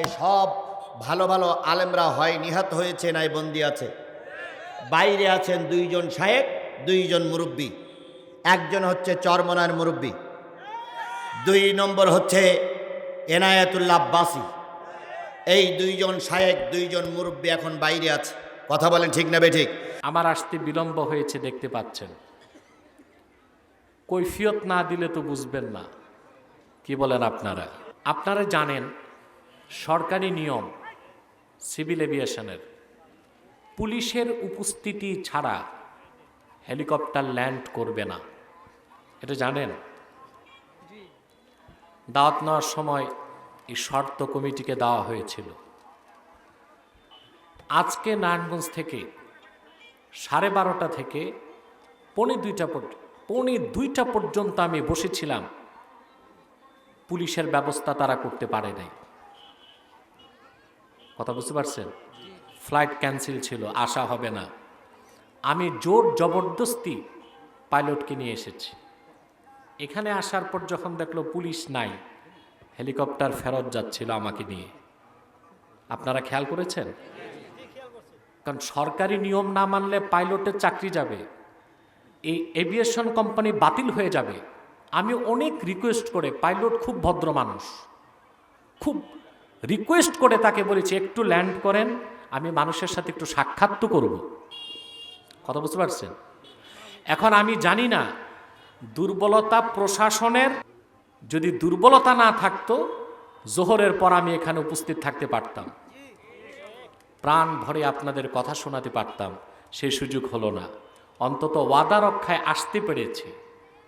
এই সব ভালো ভালো আলেমরা হয়, নিহত হয়েছে নাই বন্দি আছে। বাইরে আছেন দুইজন সাহেব দুইজন মুরব্বী। একজন হচ্ছে চরমনার মুরব্বী। দুই নম্বর হচ্ছে এনায়েতুল্লাহ আব্বাসী। এই দুইজন সাহেব দুইজন মুরব্বী এখন বাইরে আছে। কথা বলেন ঠিক না বে ঠিক আমার আসতে বিলম্ব হয়েছে, দেখতে পাচ্ছেন। কৈফিয়ত না দিলে তো বুঝবেন না। কি বলেন আপনারা? আপনারা জানেন সরকারি নিয়ম সিভিল এভিয়েশনের। পুলিশের উপস্থিতি ছাড়া হেলিকপ্টার ল্যান্ড করবে না। এটা জানেন? দাওয়াত নেওয়ার সময় এই শর্ত কমিটিকে দেওয়া হয়েছিল। আজকে নারায়ণগঞ্জ থেকে সাড়ে বারোটা থেকে পৌনে দুইটা পৌনে দুইটা পর্যন্ত আমি বসেছিলাম। পুলিশের ব্যবস্থা তারা করতে পারে নাই। কথা বুঝতে পারছেন? ফ্লাইট ক্যান্সেল ছিল, আসা হবে না। আমি জোর জবরদস্তি পাইলটকে নিয়ে এসেছি। এখানে আসার পর যখন দেখল পুলিশ নাই, হেলিকপ্টার ফেরত যাচ্ছিল আমাকে নিয়ে। আপনারা খেয়াল করেছেন? কারণ সরকারি নিয়ম না মানলে পাইলটের চাকরি যাবে। এই এভিয়েশন কোম্পানি বাতিল হয়ে যাবে। আমি অনেক রিকোয়েস্ট করে, পাইলট খুব ভদ্র মানুষ। খুব রিকোয়েস্ট করে তাকে বলেছি, একটু ল্যান্ড করেন, আমি মানুষের সাথে একটু সাক্ষাৎ তো করব। কথা বুঝতে পারছেন? এখন আমি জানি না, দুর্বলতা প্রশাসনের যদি দুর্বলতা না থাকতো, জোহরের পর আমি এখানে উপস্থিত থাকতে পারতাম। প্রাণ ভরে আপনাদের কথা শোনাতে পারতাম, সেই সুযোগ হলো না। অন্তত ওয়াদা রক্ষায় আসতে পেরেছে।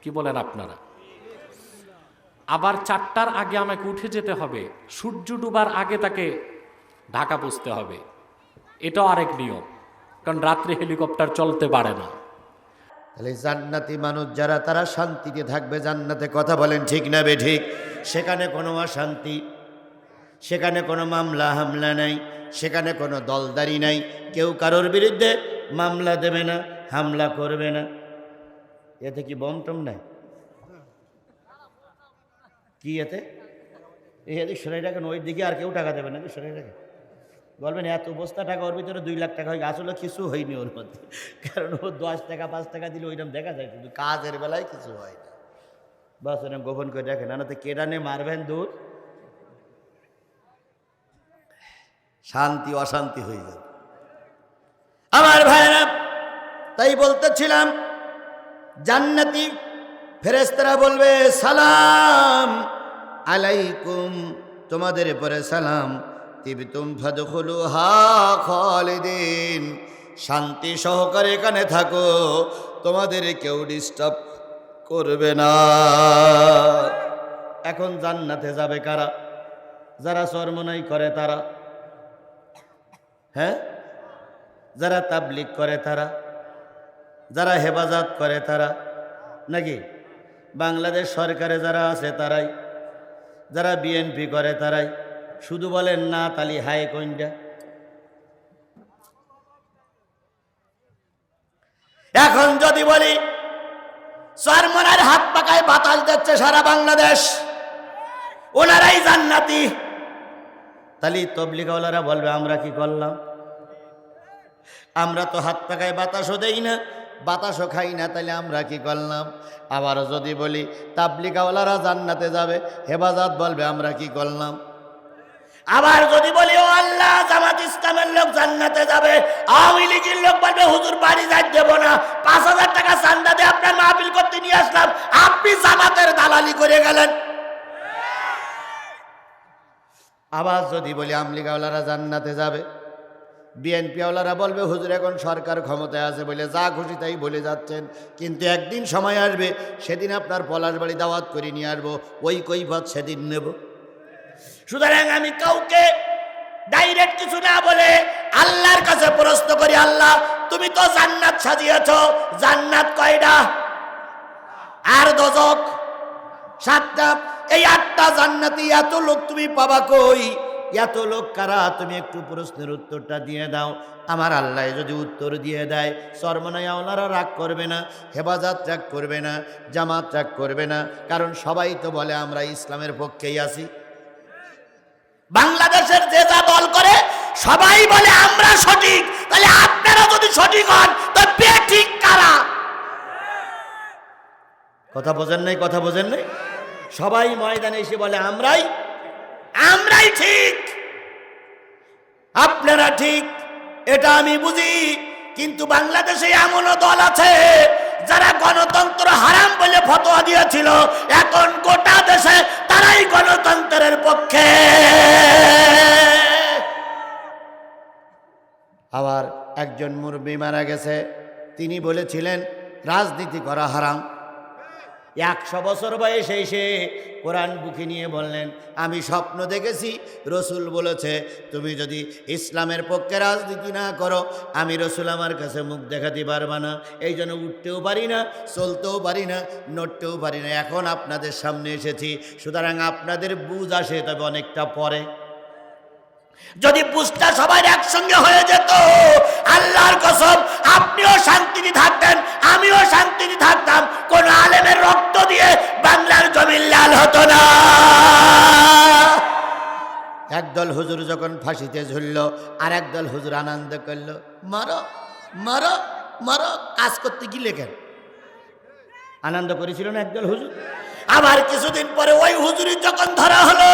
কি বলেন আপনারা? আবার চারটার আগে আমাকে উঠে যেতে হবে। সূর্য ডুবার আগে তাকে ঢাকা পুষতে হবে। এটাও আরেক নিয়ম, কারণ রাত্রে হেলিকপ্টার চলতে পারে না। তাহলে জান্নাতি মানুষ যারা, তারা শান্তিতে থাকবে, জান্নাতে কথা বলেন ঠিক না বে ঠিক? সেখানে কোনো অশান্তি, সেখানে কোনো মামলা হামলা নাই, সেখানে কোনো দলদারি নাই। কেউ কারোর বিরুদ্ধে মামলা দেবে না, হামলা করবে না। এতে কি বম টম নাই? কি এতে? এদিকে সরাই রাখেন, ওই দিকে আর কেউ টাকা দেবে নাকি সরাই রাখেন। বলবেন, এত বস্তা টাকা ওর ভিতরে দুই লাখ টাকা হয়ে আসলে কিছু হয়নি ওর মধ্যে। কারণ ও দশ টাকা, পাঁচ টাকা দিলে ওইরকম দেখা যায়, কিন্তু কাজের বেলায় কিছু হয় না। বাস ওরকম গোপন করে রাখেন, না তো কেডানে মারবেন দূর শান্তি, অশান্তি হয়ে যাবে। আমার ভাইরা তাই বলতেছিলাম, জান্নাতি ফেরেস্তারা বলবে, সালাম আলাইকুম। তোমাদের পরে সালাম। তিবিতুম ফাদখুলু হা খালিদিন। শান্তি সহকারে এখানে থাকো, তোমাদের কেউ ডিস্টার্ব করবে না। এখন জান্নাতে যাবে কারা? যারা চর্মনাই করে তারা। হ্যাঁ? যারা তাবলিক করে তারা। যারা হেফাজত করে তারা। নাকি? বাংলাদেশ সরকারে যারা আছে তারাই, যারা বিএনপি করে তারাই। শুধু বলেন না, তালি হাই কোনটা এখন যদি বলি চরমনার হাত পাকায় বাতাস দিচ্ছে সারা বাংলাদেশ, ওনারাই জান্নাতি। তাহলে তবলিগাওয়ালারা বলবে, আমরা কি করলাম? আমরা তো হাত পাকায় বাতাসও দেই না বাতাসও খাই না তাহলে আমরা কি করলাম? আবার যদি বলি, তাবলিগাওয়ালারা জান্নাতে যাবে, হেফাজত বলবে, আমরা কি করলাম? আবার যদি বলি, ও আল্লাহ, জামাত ইসলামের লোক জান্নাতে যাবে, আওয়ামী লীগের লোক বলবে, হুজুর, বাড়ি যাই দেব না। পাঁচ হাজার টাকা চান্দা দিয়ে আপনার মাহফিল করতে নিয়ে আসলাম, আপনি জামাতের দালালি করে গেলেন। আবার যদি বলি, আমলিগাওয়ালারা জান্নাতে যাবে বিএনপিওয়ালারা বলবে, হুজুর, এখন সরকার ক্ষমতায় আছে বলে যা খুশি তাই বলে যাচ্ছেন। কিন্তু একদিন সময় আসবে, সেদিন আপনার পলাশ বাড়ি দাওয়াত করে নিয়ে আসব, ওই কৈফত সেদিন নেব। সুতরাং আমি কাউকে ডাইরেক্ট কিছু না বলে আল্লাহর কাছে প্রশ্ন করি, আল্লাহ, তুমি তো জান্নাত সাজিয়েছ। জান্নাত কয়টা? আর দজক সাতটা? এই আটটা জান্নাতি এত লোক তুমি পাবা কই? এত লোক কারা? তুমি একটু প্রশ্নের উত্তরটা দিয়ে দাও। আমার আল্লাহ যদি উত্তর দিয়ে দেয় সরমনায় ওনারা রাগ করবে না, হেফাজত রাগ করবে না, জামাত রাগ করবে না, কারণ সবাই তো বলে আমরা ইসলামের পক্ষেই আছি। বাংলাদেশের যে যা দল করে, সবাই বলে আমরা সঠিক। তাহলে আপনারা যদি সঠিক হন, তো ঠিক কারা? কথা বোঝেন নাই, কথা বোঝেন নাই? সবাই ময়দানে এসে বলে, আমরাই আমরাই ঠিক। আপনারা ঠিক, এটা আমি বুঝি, কিন্তু বাংলাদেশে এমনও দল আছে যারা গণতন্ত্র হারাম বলে ফতোয়া দিয়েছিল। এখন গোটা দেশে তারাই গণতন্ত্রের পক্ষে। আবার একজন মুরব্বী মারা গেছে, তিনি বলেছিলেন, রাজনীতি করা হারাম। একশো বছর বয়সে এসে কোরআন বুকে নিয়ে বললেন, আমি স্বপ্ন দেখেছি, রসুল বলেছে, তুমি যদি ইসলামের পক্ষে রাজনীতি না করো, আমি রসুল আমার কাছে মুখ দেখাতে পারবা না। এই জন্য উঠতেও পারি না, চলতেও পারি না, নড়তেও পারি না। এখন আপনাদের সামনে এসেছি, সুতরাং আপনাদের বুঝ আসে, তবে অনেকটা পরে। যদি বুঝটা সবাই একসঙ্গে হয়ে যেত, আল্লাহর কসম, আপনিও শান্তিতে থাকতেন, আমিও শান্তিতে থাকতাম। কোন আলেমের রক্ত দিয়ে বাংলার জমিন লাল হতো না। একদল হুজুর যখন ফাঁসিতে ঝুলল আর একদল হুজুর আনন্দ করল, মারো মারো মারো, কাজ করতে গিয়ে লেখেন আনন্দ করেছিল না একদল হুজুর? আবার কিছুদিন পরে ওই হুজুরি যখন ধরা হলো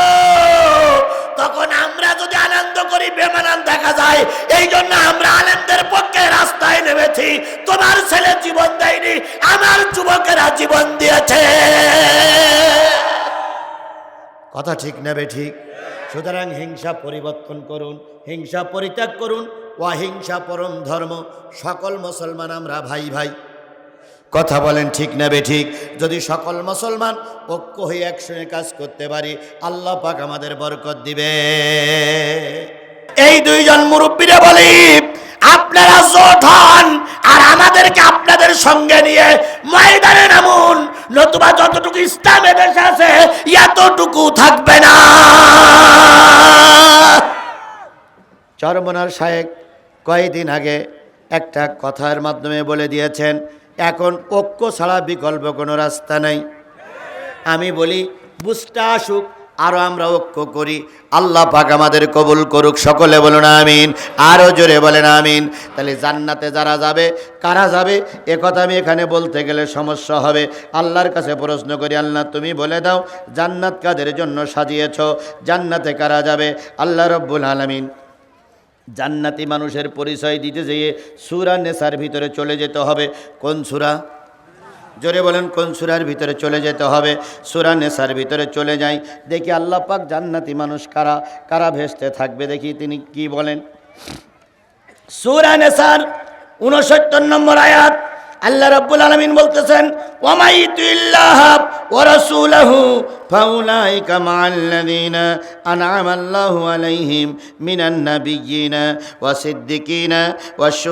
তখন আমরা যদি আনন্দ করি, বেমানান দেখা যায়। এই জন্য আমরা আনন্দের পক্ষে রাস্তায় নেমেছি। তোমার ছেলে জীবন দেয়নি, আমার যুবকেরা জীবন দিয়েছে। কথা ঠিক নেবে ঠিক? সুতরাং হিংসা পরিবর্তন করুন, হিংসা পরিত্যাগ করুন, অহিংসা পরম ধর্ম, সকল মুসলমান আমরা ভাই ভাই। কথা বলেন ঠিক না বে ঠিক? যদি সকল মুসলমান ঐক্য হয়ে একসঙ্গে কাজ করতে পারি, আল্লাহ পাক আমাদের বরকত দিবে। এই দুইজন মুরব্বীরা বলি, আপনারা জোট হন আর আমাদেরকে আপনাদের সঙ্গে নিয়ে ময়দানে নামুন। নতুবা যতটুকু ইসলাম দেশে আছে, এতটুকু থাকবে না। চরমনার সাহেব কয়েকদিন আগে একটা কথার মাধ্যমে বলে দিয়েছেন এখন ঐক্য ছাড়া বিকল্প কোনো রাস্তা নেই। আমি বলি বুঝটা আসুক আরও আমরা ঐক্য করি। আল্লাহ পাক আমাদের কবুল করুক, সকলে বলুন আমিন আরও জোরে বলেন আমিন। তাহলে জান্নাতে যারা যাবে, কারা যাবে, এ কথা আমি এখানে বলতে গেলে সমস্যা হবে। আল্লাহর কাছে প্রশ্ন করি, আল্লাহ তুমি বলে দাও, জান্নাত কাদের জন্য সাজিয়েছ, জান্নাতে কারা যাবে? আল্লাহ রব্বুল আলমিন। জান্নাতি মানুষের পরিচয় দিতে যেয়ে সুরা নেশার ভিতরে চলে যেতে হবে। কোন সুরা? জোরে বলেন, কোন সুরার ভিতরে চলে যেতে হবে? সুরা নেশার ভিতরে চলে যাই। দেখি আল্লাহ পাক জান্নাতি মানুষ কারা? কারা ভেসতে থাকবে? দেখি তিনি কি বলেন। সুরা নেশার উনসত্তর নম্বর আয়াত। আল্লাহ রাব্বুল আলামিন বলতেছেন ওমাইতুল্লাহ ওয়া রাসূলহু ফাউলাইকা মাআল্লাযীনা আন'আমা আল্লাহু আলাইহিম মিনান নাবিয়্যিনা ওয়া সিদ্দিকিনা ওয়াশ